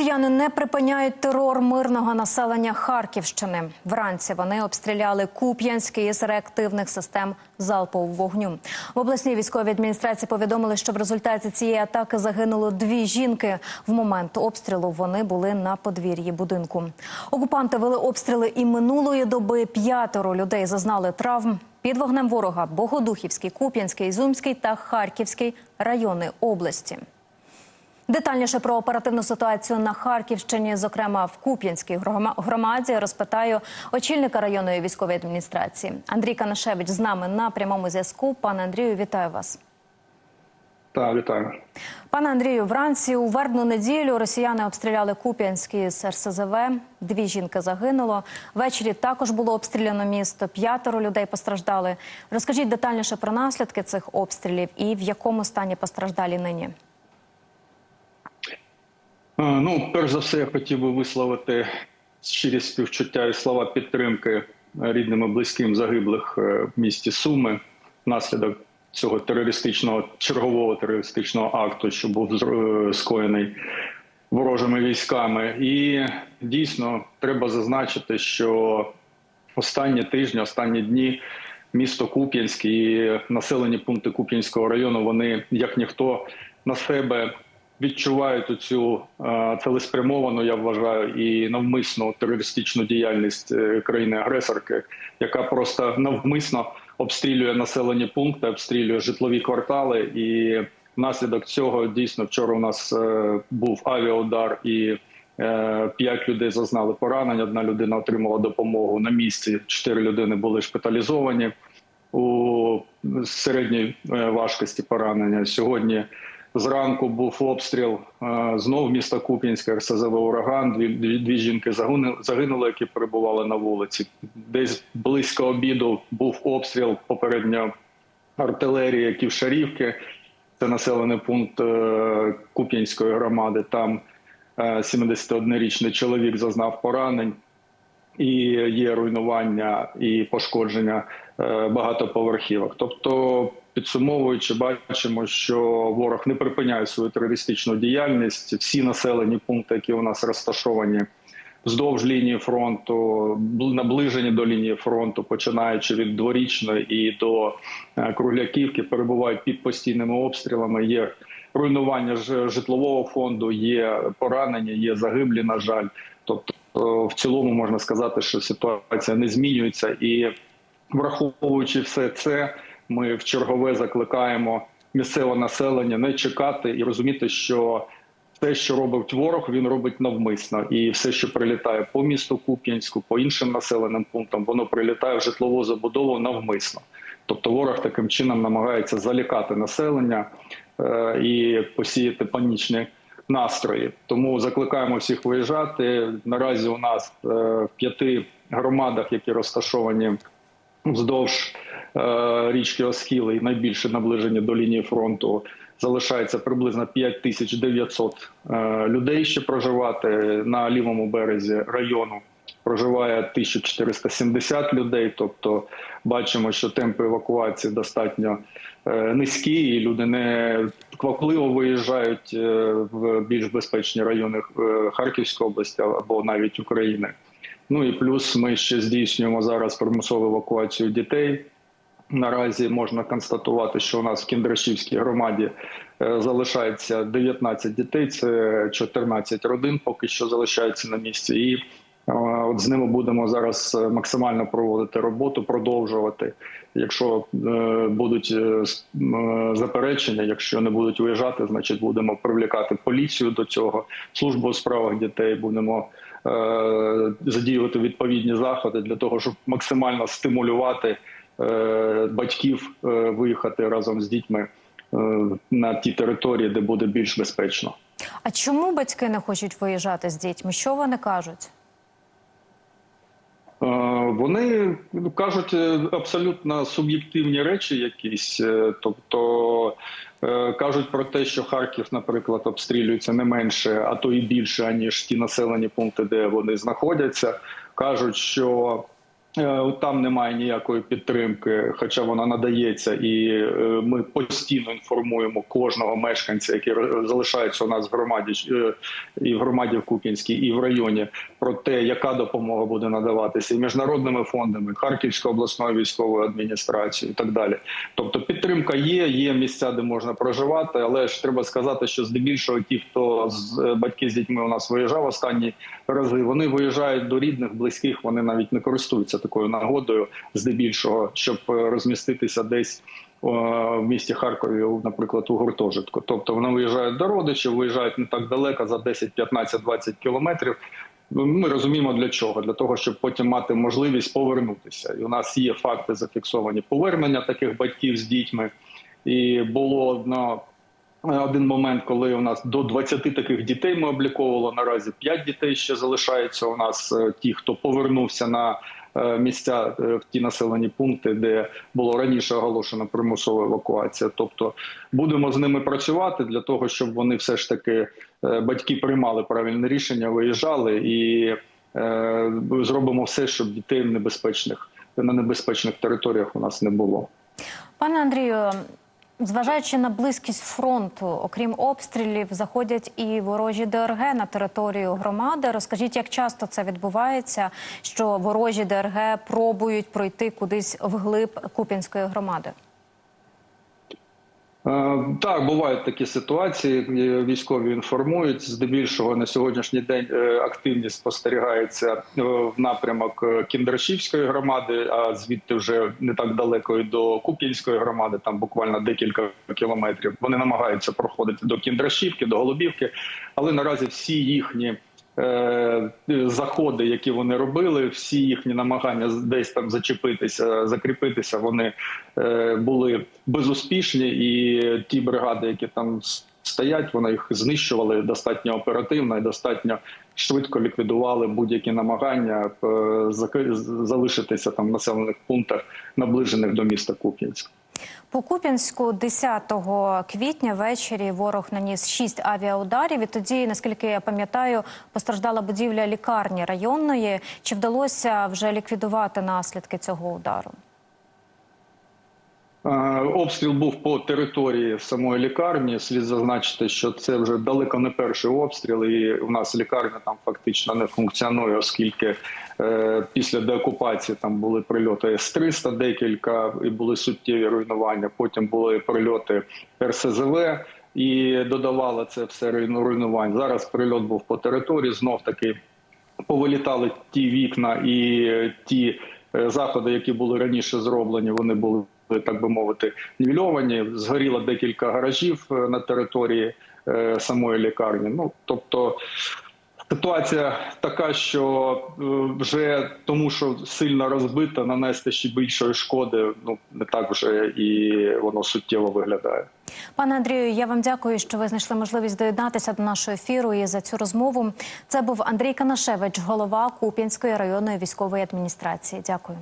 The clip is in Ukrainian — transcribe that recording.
Росіяни не припиняють терор мирного населення Харківщини. Вранці вони обстріляли Куп'янський із реактивних систем залпового вогню. В обласній військовій адміністрації повідомили, що в результаті цієї атаки загинуло дві жінки. В момент обстрілу вони були на подвір'ї будинку. Окупанти вели обстріли і минулої доби. П'ятеро людей зазнали травм. Під вогнем ворога Богодухівський, Куп'янський, Ізюмський та Харківський райони області. Детальніше про оперативну ситуацію на Харківщині, зокрема в Куп'янській громаді, розпитаю очільника районної військової адміністрації. Андрій Канашевич з нами на прямому зв'язку. Пане Андрію, вітаю вас. Так, вітаю. Пане Андрію, вранці у вербну неділю росіяни обстріляли Куп'янський з РСЗВ. Дві жінки загинуло. Ввечері також було обстріляно місто. П'ятеро людей постраждали. Розкажіть детальніше про наслідки цих обстрілів і в якому стані постраждалі нині. Е, Ну, перш за все, я хотів би висловити щирі співчуття і слова підтримки рідним і близьким загиблих е, в місті Суми внаслідок цього терористичного чергового терористичного акту, що був скоєний ворожими військами. І дійсно треба зазначити, що останні тижні, останні дні місто Куп'янськ і населені пункти Куп'янського району вони як ніхто на себе відчувають цю цілеспрямовану, я вважаю, і навмисну терористичну діяльність е, країни-агресорки, яка просто навмисно обстрілює населені пункти, обстрілює житлові квартали. І внаслідок цього дійсно вчора у нас е, був авіаудар і Е, П'ять людей зазнали поранень. Одна людина отримала допомогу на місці. Чотири людини були шпиталізовані у середній е, важкості поранення. Сьогодні зранку був обстріл е, знов міста Куп'янська, РСЗВ ураган. Дві, дві, дві жінки загинули, які перебували на вулиці. Десь близько обіду був обстріл попередньо артилерії Ківшарівки. Це населений пункт е, Куп'янської громади. Там е, 71-річний чоловік зазнав поранень, і є руйнування і пошкодження е, багатоповерхівок. Тобто, підсумовуючи, бачимо, що ворог не припиняє свою терористичну діяльність. Всі населені пункти, які у нас розташовані вздовж лінії фронту, наближені до лінії фронту, починаючи від дворічної і до е, Кругляківки, перебувають під постійними обстрілами. Є руйнування житлового фонду, є поранення, є загиблі. На жаль, тобто е, в цілому можна сказати, що ситуація не змінюється, і враховуючи все це, ми в чергове закликаємо місцеве населення не чекати і розуміти, що те, що робить ворог, він робить навмисно, і все, що прилітає по місту Куп'янську, по іншим населеним пунктам, воно прилітає в житлову забудову навмисно. Тобто, ворог таким чином намагається залякати населення е, і посіяти панічні настрої. Тому закликаємо всіх виїжджати. Наразі у нас е, в п'яти громадах, які розташовані вздовж річки Оскіли і найбільше наближені до лінії фронту, залишається приблизно 5900 е, людей ще проживати на лівому березі району. Проживає 1470 людей, тобто бачимо, що темпи евакуації достатньо е, низькі, і люди не квапливо виїжджають е, в більш безпечні райони е, Харківської області або навіть України. Ну і плюс ми ще здійснюємо зараз примусову евакуацію дітей. Наразі можна констатувати, що у нас в Кіндрашівській громаді е, залишається 19 дітей, це 14 родин, поки що залишаються на місці. І е, от з ними будемо зараз е, максимально проводити роботу, продовжувати. Якщо будуть заперечення, якщо не будуть виїжджати, значить будемо привлікати поліцію до цього, службу у справах дітей будемо задіювати відповідні заходи для того, щоб максимально стимулювати батьків е, виїхати разом з дітьми е, на ті території, де буде більш безпечно. А чому батьки не хочуть виїжджати з дітьми? Що вони кажуть? Е, Вони ну, кажуть е, абсолютно суб'єктивні речі, якісь, Е, тобто е, кажуть про те, що Харків, наприклад, обстрілюється не менше, а то і більше, аніж ті населені пункти, де вони знаходяться. кажуть, що Е, Там немає ніякої підтримки, хоча вона надається, і е, ми постійно інформуємо кожного мешканця, який залишається у нас в громаді е, і в громаді в Куп'янській, і в районі, про те, яка допомога буде надаватися і міжнародними фондами, Харківською обласною військовою адміністрацією, і так далі. Тобто підтримка є, є місця, де можна проживати, але ж треба сказати, що здебільшого ті, хто з е, батьки з дітьми у нас виїжджав останні рази, вони виїжджають до рідних, близьких. Вони навіть не користуються такою нагодою, здебільшого, щоб е, розміститися десь. е, В місті Харкові, наприклад, у гуртожитку. Тобто вони виїжджають до родичів, виїжджають не так далеко, за 10, 15, 20 кілометрів. Ми розуміємо для чого? Для того, щоб потім мати можливість повернутися. І у нас є факти зафіксовані повернення таких батьків з дітьми. І було одно один момент, коли у нас до 20 таких дітей ми обліковували. Наразі 5 дітей ще залишається у нас. е, Ті, хто повернувся на е, місця е, в ті населені пункти, де було раніше оголошено примусова евакуація. Тобто будемо з ними працювати для того, щоб вони все ж таки е, батьки приймали правильне рішення, виїжджали і е, зробимо все, щоб дітей небезпечних на небезпечних територіях у нас не було. Пане Андрію, зважаючи на близькість фронту, окрім обстрілів, заходять і ворожі ДРГ на територію громади. Розкажіть, як часто це відбувається, що ворожі ДРГ пробують пройти кудись вглиб Купінської громади? Е, Так, бувають такі ситуації. е, Військові інформують. Здебільшого на сьогоднішній день е, активність спостерігається в напрямок Кіндрашівської громади, а звідти вже не так далеко і до Куп'янської громади, там буквально декілька кілометрів. Вони намагаються проходити до Кіндрашівки, до Голубівки, але наразі всі їхні. Е, Заходи, які вони робили, всі їхні намагання десь там зачепитися, закріпитися, вони е, були безуспішні, і ті бригади, які там стоять, вони їх знищували достатньо оперативно і достатньо швидко ліквідували будь-які намагання е, залишитися там в населених пунктах, наближених до міста Куп'янськ. По Куп'янську 10 квітня ввечері ворог наніс 6 авіаударів. І тоді, наскільки я пам'ятаю, постраждала будівля лікарні районної. Чи вдалося вже ліквідувати наслідки цього удару? Е, Обстріл був по території самої лікарні. Слід зазначити, що це вже далеко не перший обстріл, і у нас лікарня там фактично не функціонує, оскільки е, після деокупації там були прильоти С-300 декілька і були суттєві руйнування. Потім були прильоти РСЗВ. І додавало це все руйнувань. Зараз прильот був по території. Знов таки повилітали ті вікна і ті е, заходи, які були раніше зроблені, вони були так би мовити нівельовані. Згоріло декілька гаражів е, на території е, самої лікарні. Ну тобто. Ситуація така, що е, вже тому, що сильно розбита, нанести ще більшої шкоди, ну не так вже і воно суттєво виглядає. Пане Андрію, я вам дякую, що ви знайшли можливість доєднатися до нашого ефіру і за цю розмову. Це був Андрій Канашевич, голова Куп'янської районної військової адміністрації. Дякую.